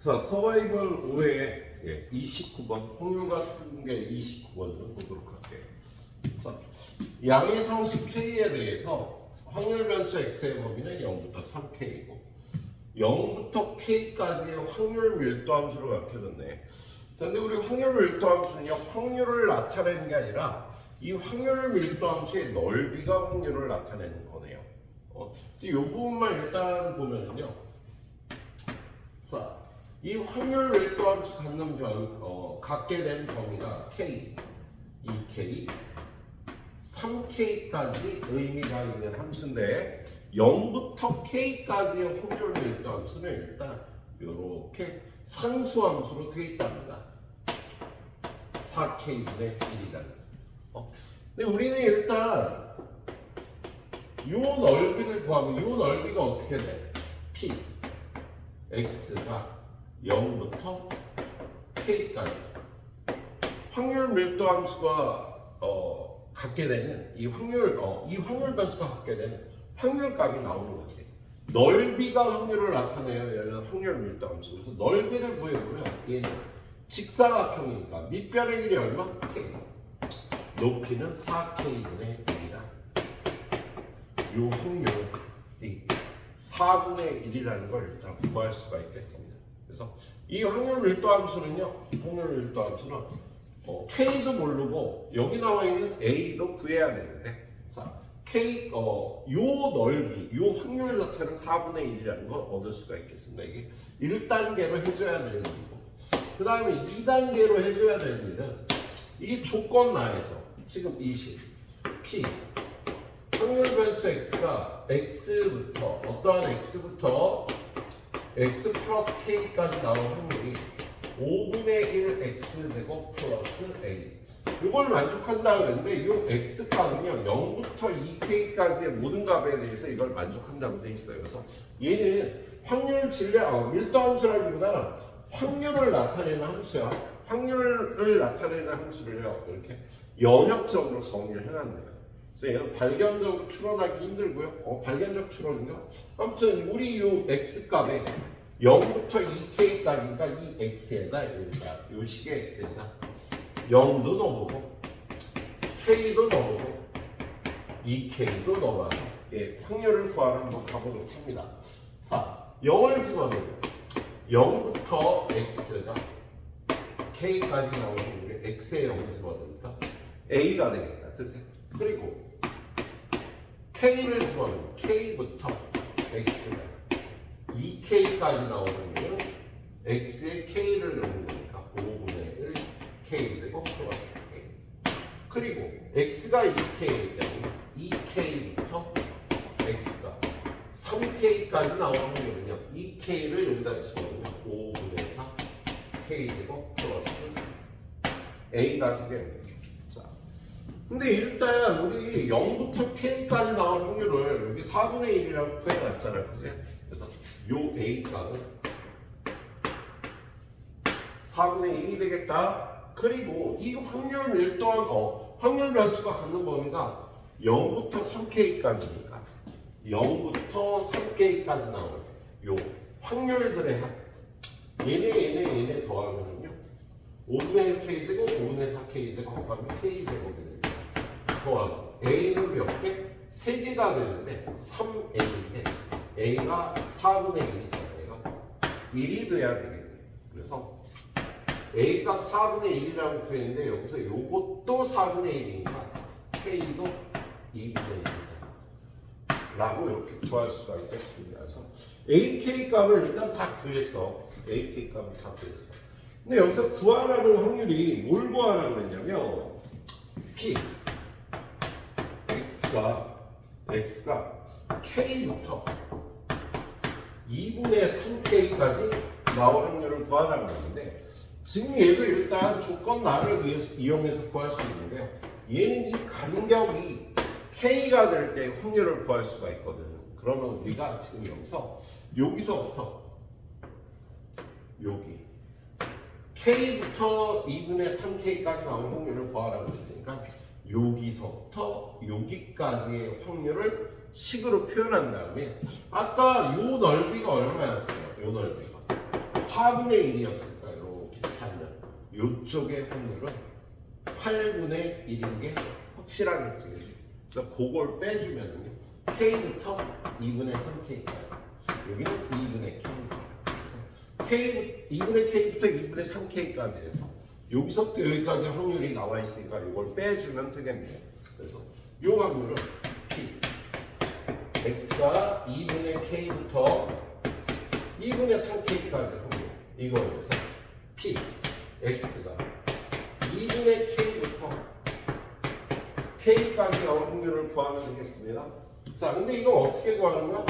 자, 서바이벌 5회 예, 29번 확률 같은 게 29번을 보도록 할게요. 자, 양의 상수 K에 대해서 확률 변수 X의 범위는 0부터 3K이고 0부터 K까지의 확률 밀도 함수로 밝혀졌네. 자, 근데 우리 확률 밀도 함수는요, 확률을 나타내는 게 아니라 이 확률 밀도 함수의 넓이가 확률을 나타내는 거네요. 어, 이 부분만 일단 보면은요. 자, 이 확률 밀도 함수 갖는 변, 어, 갖게 된 범위가 K, 2K, 3K까지 의미가 있는 함수인데 0부터 K까지의 확률 밀도 함수는 일단 이렇게 상수 함수로 되어 있답니다. 4K분의 1이라는. 어. 근데 우리는 일단 이 넓이를 구하면 이 넓이가 어떻게 돼? P, X가 0부터 K까지 확률 밀도 함수가 어, 갖게 되는 이 확률 어, 이 확률 변수가 갖게 되는 확률값이 나오는 거지. 넓이가 확률을 나타내요. 얘는 확률 밀도 함수. 그래서 넓이를 구해보면 얘는 직사각형이니까 밑변의 길이 얼마? K. 높이는 4K분의 1이라. 요 확률이 4분의 1이라는 걸 일단 구할 수가 있겠습니다. 그래서 이 확률 밀도 함수는요, 확률 밀도 함수는 어, K도 모르고 여기 나와 있는 A도 구해야 되는데, 자, K, 어, 요 넓이, 요 확률 자체는 4분의 1이라는 걸 얻을 수가 있겠습니다. 이게 1단계로 해줘야 되는 일이고, 그 다음에 2단계로 해줘야 되는 일은 이 조건 나에서 지금 20, P, 확률 변수 x가 x부터 어떠한 x부터 x 플러스 k까지 나온 확률이 5분의 1 x제곱 플러스 a. 이걸 만족한다 그랬는데 이 x값은요 0부터 2k까지의 모든 값에 대해서 이걸 만족한다고 돼 있어요. 그래서 얘는 확률 질량 어, 밀도 함수라기보다 확률을 나타내는 함수야. 확률을 나타내는 함수를요 이렇게 연역적으로 정의를 해놨네요 얘는 발견적 추론하기 힘들고요. 어, 발견적 추론인가? 아무튼 우리 이 x 값에 0부터 2k까지니까 이 x에다 여기다 이 식의 x에다 0도 넣어보고 k도 넣어보고 2k도 넣어봐서 예, 확률을 구하러 한번 가보도록 합니다. 자, 0을 집어넣으면 0부터 x가 k까지 나오는 확률이 x에 0을 집어넣으니까 a가 되겠다. 그래서 그리고 K를 집어넣으면 K부터 X가 2K까지 나오는 거는 X에 K를 넣는 거니까 5분의 1 K제곱 플러스 A 그리고 X가 2K이기 때문에 2K부터 X가 3K까지 나오는 거는요 2K를 여기다 집어넣으면 5분의 4 K제곱 플러스 A가. 자, 근데 일단 우리 0부터 K까지 나온 확률을 여기 4분의 1이라고 구해놨잖아요. 그죠? 그래서 요 값은 4분의 1이 되겠다. 그리고 이 확률 밀도한 어, 확률 변수가 갖는 범위가 0부터 3K까지니까 0부터 3K까지 나오는 요 확률들의 합 얘네 얘네 얘네 더하면은요 5분의 1 K제곱 5분의 4 K제곱 합하면 K제곱이 됩니다. 더하고 A는 몇 개? 3개가 되는데 3A인데 A가 4분의 1이잖아요. 얘가 1이 돼야 되겠네요. 그래서 A 값 4분의 1이라고 구했는데 여기서 요것도 4분의 1이니까 K도 2분의 1이다. 라고 이렇게 구할 수가 있겠습니다. 그래서 AK 값을 일단 다 구했어. AK 값을 다 구했어. 근데 여기서 구하라는 확률이 뭘 구하라고 했냐면 P X가 X가 K부터 2분의 3K까지 나올 확률을 구하라는 건데 지금 얘도 일단 조건 나를 위해서 이용해서 구할 수 있는데요. 얘는 이 간격이 K가 될 때 확률을 구할 수가 있거든. 그러면 우리가 지금 여기서 여기서부터 여기 K부터 2분의 3K까지 나오는 확률을 구하라고 했으니까 여기서부터 여기까지의 확률을 식으로 표현한 다음에 아까 요 넓이가 얼마였어요? 요 넓이가. 4분의 1이었을까 이렇게 차면. 이쪽의 확률은 8분의 1인 게 확실하겠지 그지? 그래서 그걸 빼주면은요 K부터 2분의 3K까지. 여기는 2분의 K입니다. 그래서 K, 2분의 K부터 2분의 3K까지 해서 여기서부터 여기까지 확률이 나와 있으니까 이걸 빼주면 되겠네요 그래서 이 확률은 P X가 2분의 K부터 2분의 3K까지 확률 이거에서 P X가 2분의 K부터 K까지 나온 확률을 구하면 되겠습니다. 자, 근데 이거 어떻게 구하는 거야?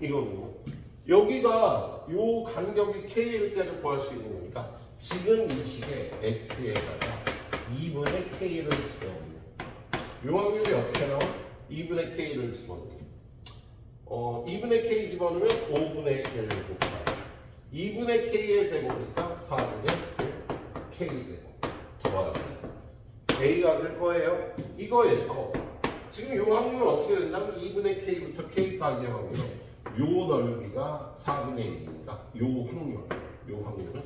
이거는요. 여기가 요 간격이 K일 때를 구할 수 있는 거니까 지금 이 식에 X에다가 2분의 K를 집어넣으면 요. 확률이 어떻게 나와? 2분의 K를 집어넣으면 어, 2분의 K 집어넣으면 5분의 1 곱하기 2분의 K의 제곱이니까 4분의 1 K 제곱 더하기 A가 될 거예요. 이거에서 지금 이 확률은 어떻게 된다면 2분의 K부터 K까지의 확률은 요 넓이가 4분의 1이니까 요 확률, 요 확률은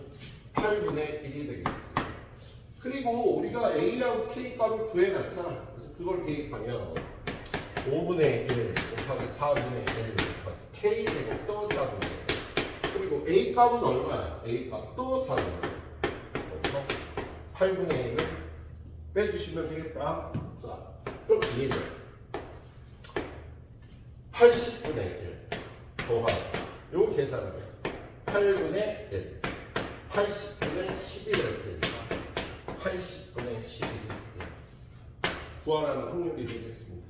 8분의 1이 되겠습니다. 그리고 우리가 A하고 K 값을 구해놨잖아. 그래서 그걸 대입하면 5분의 1 곱하기 4분의 1 곱하기 K 제곱 또 4분의 1 그리고 A 값은 얼마야? A 값또 4분의 1 그래서 8분의 1을 빼주시면 되겠다. 자, 그럼 얘는 80분의 1 더하기 요 계산하면 8분의 1 80분의 11을 테니까 80분의 11이 구하라는 확률이 되겠습니다.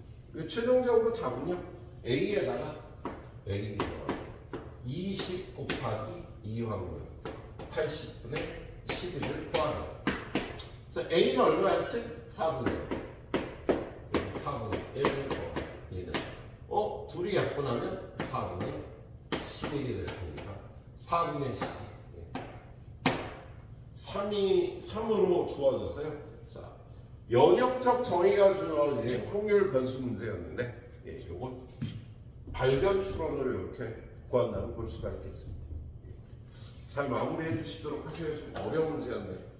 최종적으로 답은요 A에다가 A 더하기 20 곱하기 2 확률 80분의 11을 구하는 거죠. 자, A는 얼마였지? 4분의 1. 여기 4분의 1 더하기 2는 어? 둘이 약분하면 4분의 11이 될 테니까 4분의 12. 예. 3이 3으로 주어져서요. 자, 연역적 정의가 주어진 확률 변수 문제였는데 예, 요걸 발견 추론으로 이렇게 구한다고 볼 수가 있겠습니다. 예. 잘 마무리해 주시도록 하세요. 좀 어려운 문제였네.